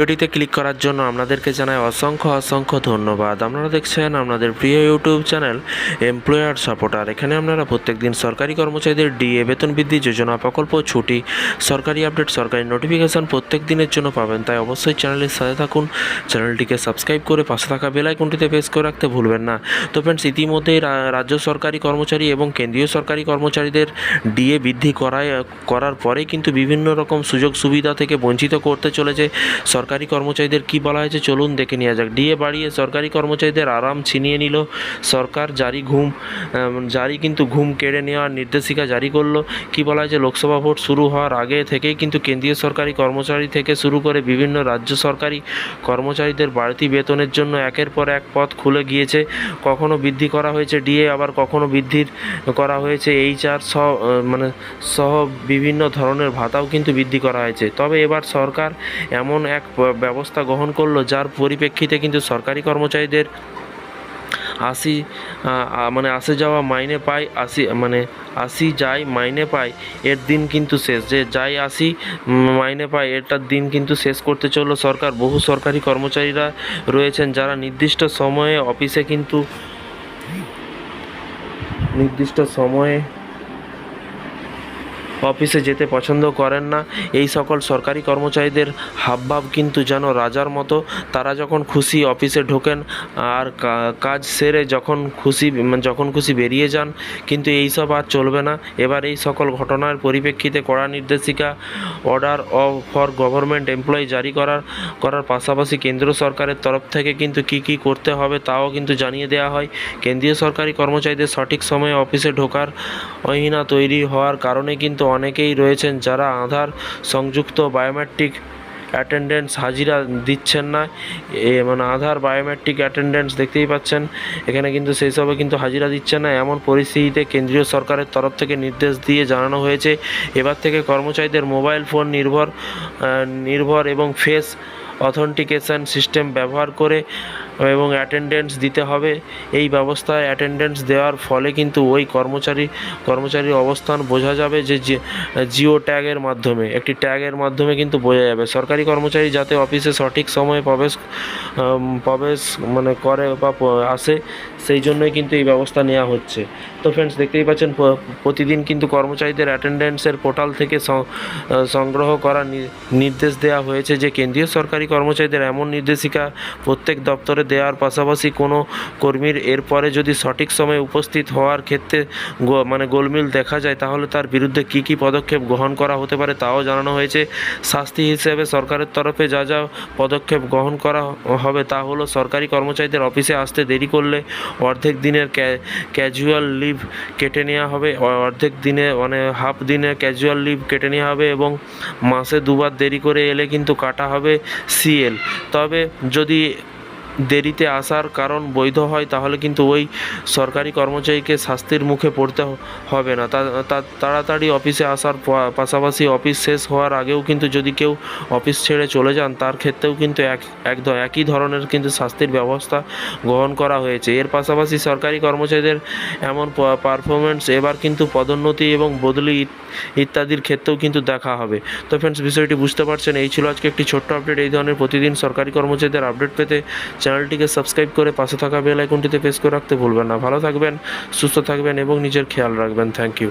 ভিডিওটিতে ক্লিক করার জন্য আপনাদেরকে জানাই অসংখ্য অসংখ্য ধন্যবাদ। আপনারা দেখছেন আপনাদের প্রিয় ইউটিউব চ্যানেল এমপ্লয়ার সাপোর্টার। এখানে আপনারা প্রত্যেকদিন সরকারি কর্মচারীদের ডিএ, বেতন বৃদ্ধি, যোজনা, প্রকল্প, ছুটি, সরকারি আপডেট, সরকারি নোটিফিকেশন প্রত্যেক দিনের জন্য পাবেন। তাই অবশ্যই চ্যানেলের সাথে থাকুন, চ্যানেলটিকে সাবস্ক্রাইব করে পাশে থাকা বেল আইকনটিতে প্রেস করে রাখতে ভুলবেন না। তো ফ্রেন্ডস ইতিমধ্যেই রাজ্য সরকারি কর্মচারী এবং কেন্দ্রীয় সরকারি কর্মচারীদের ডিএ বৃদ্ধি করায়, করার পরে কিন্তু বিভিন্ন রকম সুযোগ সুবিধা থেকে বঞ্চিত করতে চলেছে সরকারি কর্মচারীদের কি বলা হয়েছে? চলুন দেখে নেওয়া যাক। ডিএ বাড়িয়ে সরকারি কর্মচারীদের আরাম ছিনিয়ে নিল। সরকার জারি ঘুম জারি কিন্তু ঘুম কেড়ে নেওয়ার নির্দেশিকা জারি করল। কি বলা হয়েছে? লোকসভা ভোট শুরু হওয়ার আগে থেকেই কিন্তু কেন্দ্রীয় সরকারি কর্মচারী থেকে শুরু করে বিভিন্ন রাজ্য সরকারি কর্মচারীদের বাড়তি বেতনের জন্য একের পর এক পথ খুলে গিয়েছে। কখনো বৃদ্ধি করা হয়েছে ডিএ, আবার কখনো বৃদ্ধির করা হয়েছে এইচআর সহ মানে সহ বিভিন্ন ধরনের ভাতাও কিন্তু বৃদ্ধি করা হয়েছে। তবে এবার সরকার এমন এক ব্যবস্থা গ্রহণ করল, যার পরিপ্রেক্ষিতে কিন্তু সরকারি কর্মচারীদের আসি মানে আসে যাওয়া মাইনে পায়, আসি মানে আসি যাই মাইনে পায়, এর দিন কিন্তু শেষ। যে যাই আসি মাইনে পায় এটার দিন কিন্তু শেষ করতে চলল সরকার। বহু সরকারি কর্মচারীরা রয়েছেন যারা নির্দিষ্ট সময়ে অফিসে কিন্তু, নির্দিষ্ট সময়ে অফিসে যেতে পছন্দ করেন না। এই সকল সরকারি কর্মচারীদের হাবভাব কিন্তু যেন রাজার মতো। তারা যখন খুশি অফিসে ঢোকেন, আর কাজ সেরে যখন খুশি যখন খুশি বেরিয়ে যান, কিন্তু এইসব আর চলবে না। এবার এই সকল ঘটনার পরিপ্রেক্ষিতে কড়া নির্দেশিকা order of for government employee জারি করার করার পাশাপাশি কেন্দ্র সরকারের তরফ থেকে কিন্তু কি কি করতে হবে তাও কিন্তু জানিয়ে দেওয়া হয়। কেন্দ্রীয় সরকারি কর্মচারীদের সঠিক সময়ে অফিসে ঢোকার অহিনা তৈরি হওয়ার কারণে কিন্তু অনেকেই রয়েছেন যারা আধার সংযুক্ত বায়োমেট্রিক অ্যাটেন্ডেন্স হাজিরা দিচ্ছেন না। এ মানে আধার বায়োমেট্রিক অ্যাটেন্ডেন্স দেখতেই পাচ্ছেন। এখানে কিন্তু সেই সবে কিন্তু হাজিরা দিচ্ছেন না। এমন পরিস্থিতিতে কেন্দ্রীয় সরকারের তরফ থেকে নির্দেশ দিয়ে জানানো হয়েছে। এবার থেকে কর্মচারীদের মোবাইল ফোন নির্ভর নির্ভর এবং ফেস অথেন্টিকেশন সিস্টেম ব্যবহার করে এবং অ্যাটেন্ডেন্স দিতে হবে। এই ব্যবস্থায় অ্যাটেন্ডেন্স দেওয়ার ফলে কিন্তু ওই কর্মচারী, কর্মচারীর অবস্থান বোঝা যাবে যে জিও ট্যাগের মাধ্যমে। একটি ট্যাগের মাধ্যমে কিন্তু বোঝা যাবে। সরকারি কর্মচারী যাতে অফিসে সঠিক সময়ে প্রবেশ প্রবেশ মানে করে বা আসে, সেই জন্যই কিন্তু এই ব্যবস্থা নেওয়া হচ্ছে। তো ফ্রেন্ডস দেখতেই পাচ্ছেন প্রতিদিন কিন্তু কর্মচারীদের অ্যাটেন্ডেন্সের পোর্টাল থেকে সংগ্রহ করার নির্দেশ দেওয়া হয়েছে যে কেন্দ্রীয় সরকারি কর্মচারীদের এমন নির্দেশিকা প্রত্যেক দপ্তরে দেওয়ার পাশাপাশি কোনো কর্মীর এরপরে যদি সঠিক সময়ে উপস্থিত হওয়ার ক্ষেত্রে মানে গোলমিল দেখা যায়, তাহলে তার বিরুদ্ধে কী কী পদক্ষেপ গ্রহণ করা হতে পারে তাও জানানো হয়েছে। শাস্তি হিসেবে সরকারের তরফে যা যা পদক্ষেপ গ্রহণ করা হবে তা হলো সরকারি কর্মচারীদের অফিসে আসতে দেরি করলে অর্ধেক দিনের ক্যাজুয়াল লিভ কেটে নেওয়া হবে অর্ধেক দিনে মানে হাফ দিনে ক্যাজুয়াল লিভ কেটে নেওয়া হবে এবং মাসে দুবার দেরি করে এলে কিন্তু কাটা হবে সিএল। তবে যদি দেরিতে আসার কারণ বৈধ হয়, তাহলে কিন্তু ওই সরকারি কর্মচারীকে শাস্তির মুখে পড়তে হবে না। তা তাড়াতাড়ি অফিসে আসার পাশাপাশি অফিস শেষ হওয়ার আগেও কিন্তু যদি কেউ অফিস ছেড়ে চলে যান, তার ক্ষেত্রেও কিন্তু এক একই ধরনের কিন্তু শাস্তির ব্যবস্থা গ্রহণ করা হয়েছে। এর পাশাপাশি সরকারি কর্মচারীদের এমন পারফরমেন্স এবার কিন্তু পদোন্নতি এবং বদলি ইত্যাদির ক্ষেত্রেও কিন্তু দেখা হবে। তো ফ্রেন্ডস বিষয়টি বুঝতে পারছেন, এই ছিল আজকে একটি ছোট্ট আপডেট এই ধরনের প্রতিদিন সরকারি কর্মচারীদের আপডেট পেতে চ্যানেলটিকে সাবস্ক্রাইব করে পাশে থাকা বেল আইকনটিতে প্রেস করে রাখতে ভুলবেন না। ভালো থাকবেন, সুস্থ থাকবেন এবং নিজের খেয়াল রাখবেন। Thank you.